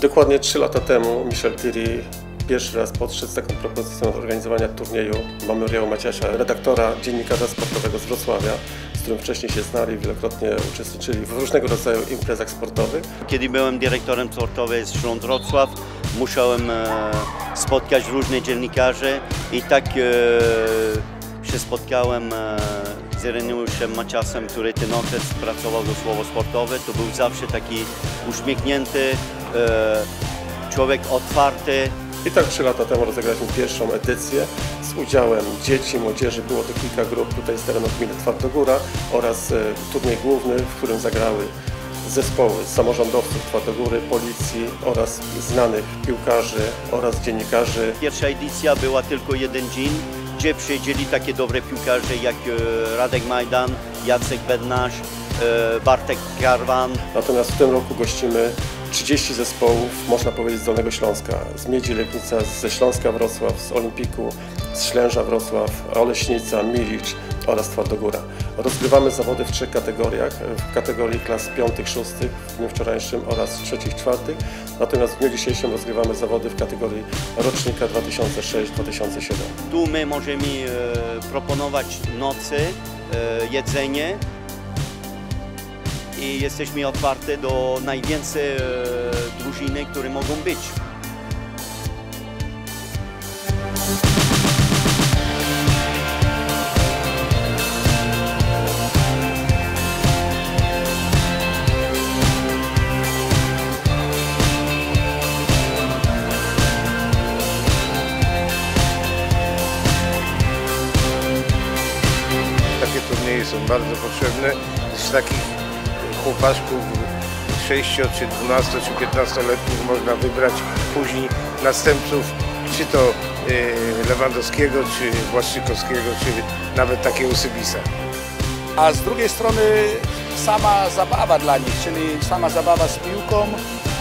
Dokładnie 3 lata temu Michel Thierry pierwszy raz podszedł z taką propozycją organizowania turnieju Memoriału Maciasia, redaktora, dziennikarza sportowego z Wrocławia, z którym wcześniej się znali, wielokrotnie uczestniczyli w różnego rodzaju imprezach sportowych. Kiedy byłem dyrektorem sportowym z Śląd Wrocław, musiałem e, spotkać różnych dziennikarzy i tak e, się spotkałem e, z Ireniuszem Maciasem, który ten okres pracował do Słowo Sportowe. To był zawsze taki uśmiechnięty człowiek otwarty, I tak trzy lata temu rozegraliśmy pierwszą edycję z udziałem dzieci, młodzieży. Było to kilka grup tutaj z terenów gminy Twardogóra oraz e, turniej główny, w którym zagrały zespoły samorządowców Twardogóry, policji oraz znanych piłkarzy oraz dziennikarzy. Pierwsza edycja była tylko jeden dzień, gdzie przyjeździli takie dobre piłkarze jak e, Radek Majdan, Jacek Bednarz, e, Bartek Garwan. Natomiast w tym roku gościmy 30 zespołów, można powiedzieć, z Dolnego Śląska. Z Miedzi Legnica, ze Śląska Wrocław, z Olimpiku, z Ślęża Wrocław, Oleśnica, Milicz oraz Twardogóra. Rozgrywamy zawody w trzech kategoriach. W kategorii klas 5-6 w dniu wczorajszym oraz 3-4. Natomiast w dniu dzisiejszym rozgrywamy zawody w kategorii rocznika 2006-2007. Tu my możemy e, proponować nocy, e, jedzenie i jesteśmy otwarci do najwięcej e, drużyny, które mogą być. Takie turnieje są bardzo potrzebne. Z takich chłopaczków 6 czy 12 czy 15 letnich można wybrać później następców, czy to e, Lewandowskiego, czy Błaszczykowskiego, czy nawet takiego Sybisa. a z drugiej strony sama zabawa dla nich, czyli sama zabawa z piłką,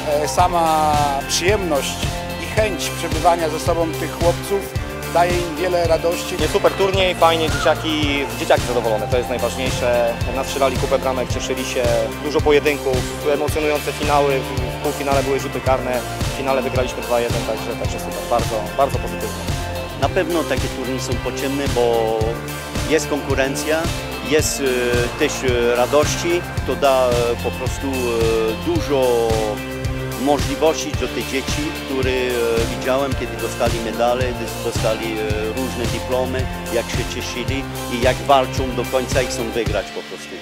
e, sama przyjemność i chęć przebywania ze sobą tych chłopców daje im wiele radości. Nie super turniej, fajnie, dzieciaki, dzieciaki zadowolone, to jest najważniejsze. Nastrzelali kupę bramek, cieszyli się, dużo pojedynków, emocjonujące finały, w półfinale były rzuty karne, w finale wygraliśmy 2-1, także, także super, bardzo, bardzo pozytywnie. Na pewno takie turnieje są potrzebne, bo jest konkurencja, jest e, też e, radości, to da e, po prostu dużo możliwości do tych dzieci, które e, widziałem, kiedy dostali medale, dostali e, różne dyplomy, jak się cieszyli i jak walczą do końca i chcą wygrać po prostu.